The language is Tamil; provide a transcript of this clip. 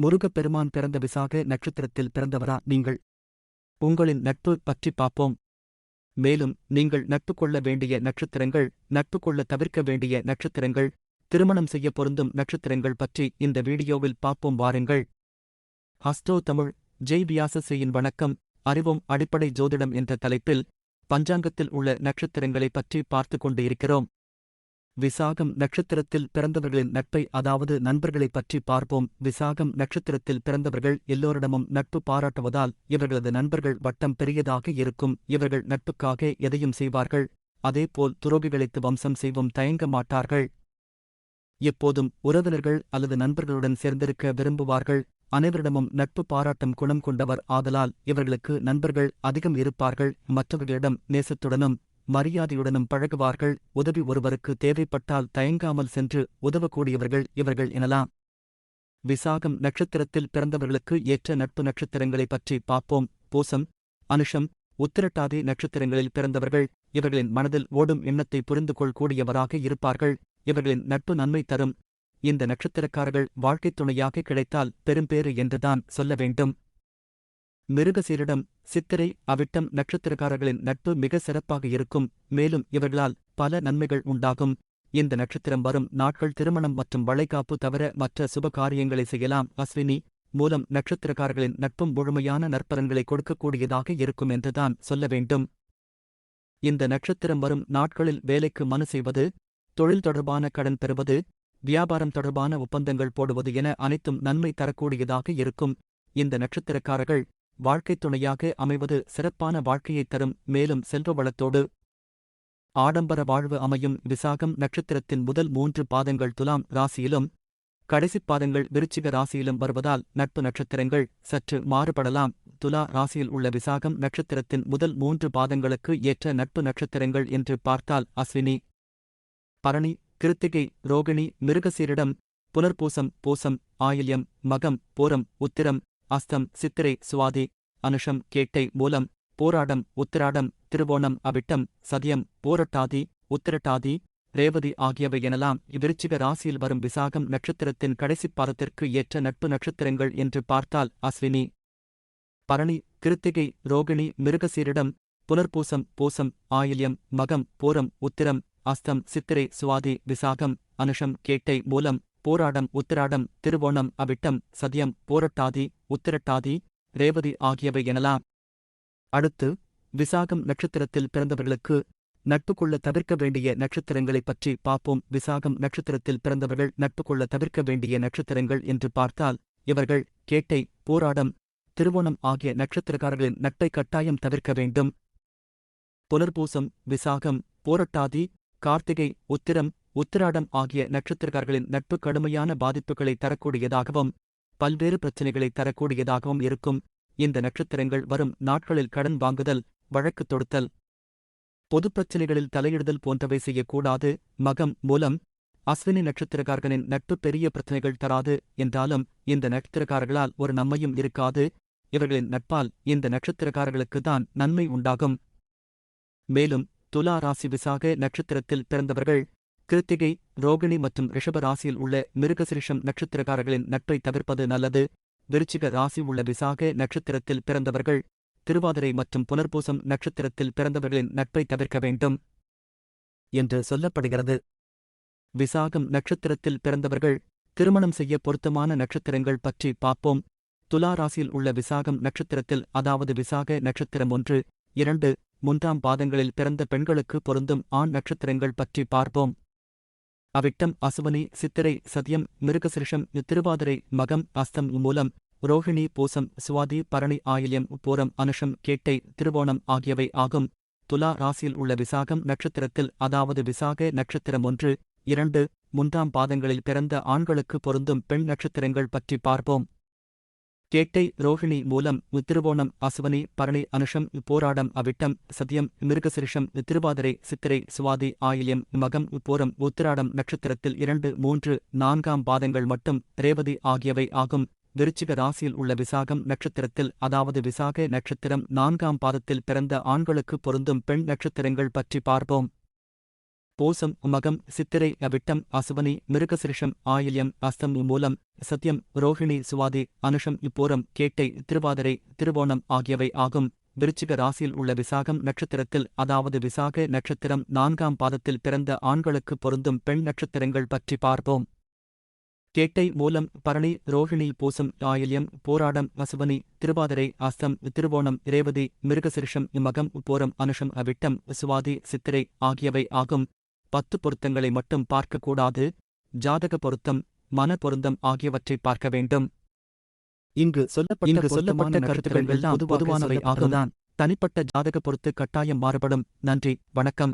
முருகப்பெருமான் பிறந்த விசாக நட்சத்திரத்தில் பிறந்தவரா நீங்கள்? உங்களின் நட்பு பற்றி பார்ப்போம். மேலும் நீங்கள் நட்பு கொள்ள வேண்டிய நட்சத்திரங்கள் நட்பு கொள்ள தவிர்க்க வேண்டிய நட்சத்திரங்கள் திருமணம் செய்ய பொருந்தும் நட்சத்திரங்கள் பற்றி இந்த வீடியோவில் பார்ப்போம் வாருங்கள். ஹஸ்டோ தமிழ் ஜெய் வியாசஸ்ரீயின் வணக்கம். அறிவும் அடிப்படை ஜோதிடம் என்ற தலைப்பில் பஞ்சாங்கத்தில் உள்ள நட்சத்திரங்களைப் பற்றி பார்த்து கொண்டு இருக்கிறோம் விசாகம் நட்சத்திரத்தில் பிறந்தவர்களின் நட்பை அதாவது நண்பர்களைப் பற்றி பார்ப்போம். விசாகம் நட்சத்திரத்தில் பிறந்தவர்கள் எல்லோரிடமும் நட்பு பாராட்டுவதால் இவர்களது நண்பர்கள் வட்டம் பெரியதாக இருக்கும். இவர்கள் நட்புக்காக எதையும் செய்வார்கள். அதேபோல் துரோகிகளைத்து வம்சம் செய்வும். தயங்க மாட்டார்கள். எப்போதும் உறவினர்கள் அல்லது நண்பர்களுடன் சேர்ந்திருக்க விரும்புவார்கள். அனைவரிடமும் நட்பு பாராட்டும் குணம் கொண்டவர் ஆதலால் இவர்களுக்கு நண்பர்கள் அதிகம் இருப்பார்கள். மற்றவர்களிடம் நேசத்துடனும் மரியாதையுடனும் பழகுவார்கள். உதவி ஒருவருக்கு தேவைப்பட்டால் தயங்காமல் சென்று உதவக்கூடியவர்கள் இவர்கள் எனலாம். விசாகம் நட்சத்திரத்தில் பிறந்தவர்களுக்கு ஏற்ற நட்பு நட்சத்திரங்களைப் பற்றி பார்ப்போம். பூசம் அனுஷம் உத்திரட்டாதி நட்சத்திரங்களில் பிறந்தவர்கள் இவர்களின் மனதில் ஓடும் எண்ணத்தை புரிந்து கொள்ளக்கூடியவராக இருப்பார்கள். இவர்களின் நட்பு நன்மை தரும். இந்த நட்சத்திரக்காரர்கள் வாழ்க்கைத் துணையாக கிடைத்தால் பெரும்பேறு என்றுதான் சொல்ல வேண்டும். மிருகசீரிடம் சித்திரை அவிட்டம் நட்சத்திரக்காரர்களின் நட்பு மிக சிறப்பாக இருக்கும். மேலும் இவர்களால் பல நன்மைகள் உண்டாகும். இந்த நட்சத்திரம் வரும் நாட்கள் திருமணம் மற்றும் வளைகாப்பு தவிர மற்ற சுப காரியங்களை செய்யலாம். அஸ்வினி மூலம் நட்சத்திரக்காரர்களின் நட்பும் முழுமையான நற்பலன்களை கொடுக்கக்கூடியதாக இருக்கும் என்றுதான் சொல்ல வேண்டும். இந்த நட்சத்திரம் வரும் நாட்களில் வேலைக்கு மனு செய்வது தொழில் தொடர்பான கடன் பெறுவது வியாபாரம் தொடர்பான ஒப்பந்தங்கள் போடுவது என அனைத்தும் நன்மை தரக்கூடியதாக இருக்கும். இந்த நட்சத்திரக்காரர்கள் வாழ்க்கைத் துணையாக அமைவது சிறப்பான வாழ்க்கையைத் தரும் மேலும் செல்வ வளத்தோடு ஆடம்பர வாழ்வு அமையும் விசாகம் நட்சத்திரத்தின் முதல் மூன்று பாதங்கள் துலாம் ராசியிலும் கடைசிப் பாதங்கள் விருச்சிக ராசியிலும் வருவதால் நட்பு நட்சத்திரங்கள் சற்று மாறுபடலாம். துலா ராசியில் உள்ள விசாகம் நட்சத்திரத்தின் முதல் மூன்று பாதங்களுக்கு ஏற்ற நட்பு நட்சத்திரங்கள் என்று பார்த்தால் அஸ்வினி பரணி கிருத்திகை ரோகிணி மிருகசீரிடம் புனர்பூசம் பூசம் ஆயில்யம் மகம் பூரம் உத்திரம் அஸ்தம் சித்திரை சுவாதி அனுஷம் கேட்டை மூலம் போராடம் உத்திராடம் திருவோணம் அவிட்டம் சதியம் போரட்டாதி உத்திரட்டாதி ரேவதி ஆகியவை எனலாம். இவ்விருச்சிக ராசியில் வரும் விசாகம் நட்சத்திரத்தின் கடைசிப் பாதத்திற்கு ஏற்ற நட்பு நட்சத்திரங்கள் என்று பார்த்தால் அஸ்வினி. பரணி கிருத்திகை ரோகிணி மிருகசீரிடம் புனர்பூசம் பூசம் ஆயில்யம் மகம் பூரம் உத்திரம் அஸ்தம் சித்திரை சுவாதி விசாகம் அனுஷம் கேட்டை மூலம் போராடம் உத்திராடம் திருவோணம் அவிட்டம் சதியம் போரட்டாதி உத்திரட்டாதி ரேவதி ஆகியவை எனலாம். அடுத்து விசாகம் நட்சத்திரத்தில் பிறந்தவர்களுக்கு நட்பு கொள்ள தவிர்க்க வேண்டிய நட்சத்திரங்களைப் பற்றி பார்ப்போம். விசாகம் நட்சத்திரத்தில் பிறந்தவர்கள் நட்பு கொள்ள தவிர்க்க வேண்டிய நட்சத்திரங்கள் என்று பார்த்தால் இவர்கள் கேட்டை போராடம் திருவோணம் ஆகிய நட்சத்திரக்காரர்களின் நட்பை கட்டாயம் தவிர்க்க வேண்டும். புனர்பூசம் விசாகம் போரட்டாதி கார்த்திகை உத்திரம் உத்திராடம் ஆகிய நட்சத்திரக்காரர்களின் நட்பு கடுமையான பாதிப்புகளை தரக்கூடியதாகவும் பல்வேறு பிரச்சினைகளை தரக்கூடியதாகவும் இருக்கும். இந்த நட்சத்திரங்கள் வரும் நாட்களில் கடன் வாங்குதல் வழக்கு தொடுத்தல் பொதுப் பிரச்சினைகளில் தலையிடுதல் போன்றவை செய்யக்கூடாது. மகம் மூலம் அஸ்வினி நட்சத்திரக்காரர்களின் நட்பு பெரிய பிரச்சனைகள் தராது என்றாலும் இந்த நட்சத்திரக்காரர்களால் ஒரு நன்மையும் இருக்காது. இவர்களின் நட்பால் இந்த நட்சத்திரக்காரர்களுக்குத்தான் நன்மை உண்டாகும். மேலும் துலா ராசி விசாக நட்சத்திரத்தில் பிறந்தவர்கள் கிருத்திகை ரோகிணி மற்றும் ரிஷப ராசியில் உள்ள மிருகசிரிஷம் நட்சத்திரக்காரர்களின் நட்பை தவிர்ப்பது நல்லது. விருச்சிக ராசி உள்ள விசாக நட்சத்திரத்தில் பிறந்தவர்கள் திருவாதிரை மற்றும் புனர்பூசம் நட்சத்திரத்தில் பிறந்தவர்களின் நட்பை தவிர்க்க வேண்டும். என்று சொல்லப்படுகிறது. விசாகம் நட்சத்திரத்தில் பிறந்தவர்கள் திருமணம் செய்ய பொருத்தமான நட்சத்திரங்கள் பற்றி பார்ப்போம். துலா ராசியில் உள்ள விசாகம் நட்சத்திரத்தில் அதாவது விசாக நட்சத்திரம் ஒன்று இரண்டு மூன்றாம் பாதங்களில் பிறந்த பெண்களுக்கு பொருந்தும் ஆண் நட்சத்திரங்கள் பற்றி பார்ப்போம். அவிட்டம் அசுவனி சித்திரை சதியம் மிருகசிருஷம் திருவாதிரை மகம் அஸ்தம் மூலம் ரோஹிணி பூசம் சுவாதி பரணி ஆயில்யம் பூரம் அனுஷம் கேட்டை திருவோணம் ஆகியவை ஆகும். துலா ராசியில் உள்ள விசாகம் நட்சத்திரத்தில் அதாவது விசாக நட்சத்திரம் ஒன்று இரண்டு மூன்றாம் பாதங்களில் பிறந்த ஆண்களுக்கு பொருந்தும் பெண் நட்சத்திரங்கள் பற்றி பார்ப்போம். கேட்டை ரோஹிணி மூலம் திருவோணம் அசுவனி பரணி அனுஷம் போராடம் அவிட்டம் சத்தியம் மிருகசிரிஷம் திருவாதிரை சித்திரை சுவாதி ஆயில்யம் மகம் போரம் உத்திராடம் நட்சத்திரத்தில் இரண்டு மூன்று நான்காம் பாதங்கள் மட்டும் ரேவதி ஆகியவை ஆகும். விருச்சிக ராசியில் உள்ள விசாகம் நட்சத்திரத்தில் அதாவது விசாக நட்சத்திரம் நான்காம் பாதத்தில் பிறந்த ஆண்களுக்கு பொருந்தும் பெண் நட்சத்திரங்கள் பற்றி பார்ப்போம். பூசம் மகம் சித்திரை அவிட்டம் அசுவனி மிருகசிருஷம் ஆயில்யம் அஸ்தம் மூலம் சத்யம் ரோஹிணி சுவாதி அனுஷம் இப்போரம் கேட்டை திருவாதிரை திருவோணம் ஆகியவை ஆகும். விருச்சிக ராசியில் உள்ள விசாகம் நட்சத்திரத்தில் அதாவது விசாக நட்சத்திரம் நான்காம் பாதத்தில் பிறந்த ஆண்களுக்கு பொருந்தும் பெண் நட்சத்திரங்கள் பற்றி பார்ப்போம். கேட்டை மூலம் பரணி ரோஹிணி பூசம் ஆயில்யம் போராடம் அசுவனி திருவாதிரை அஸ்தம் திருவோணம் ரேவதி மிருகசிருஷம் இம்மகம் போரம் அனுஷம் அவிட்டம் சுவாதி சித்திரை ஆகியவை ஆகும். பத்து பொருத்தங்களை மட்டும் பார்க்கக்கூடாது. ஜாதக பொருத்தம் மன பொருத்தம் ஆகியவற்றை பார்க்க வேண்டும். இங்கு சொல்லப்பட்ட இங்கு சொல்லப்பட்ட கருத்துக்கள் எல்லாம் பொதுவானவை சொல்லப்பட்டதுதான். ஆகும் தனிப்பட்ட ஜாதக பொறுத்து கட்டாயம் மாறுபடும். நன்றி வணக்கம்.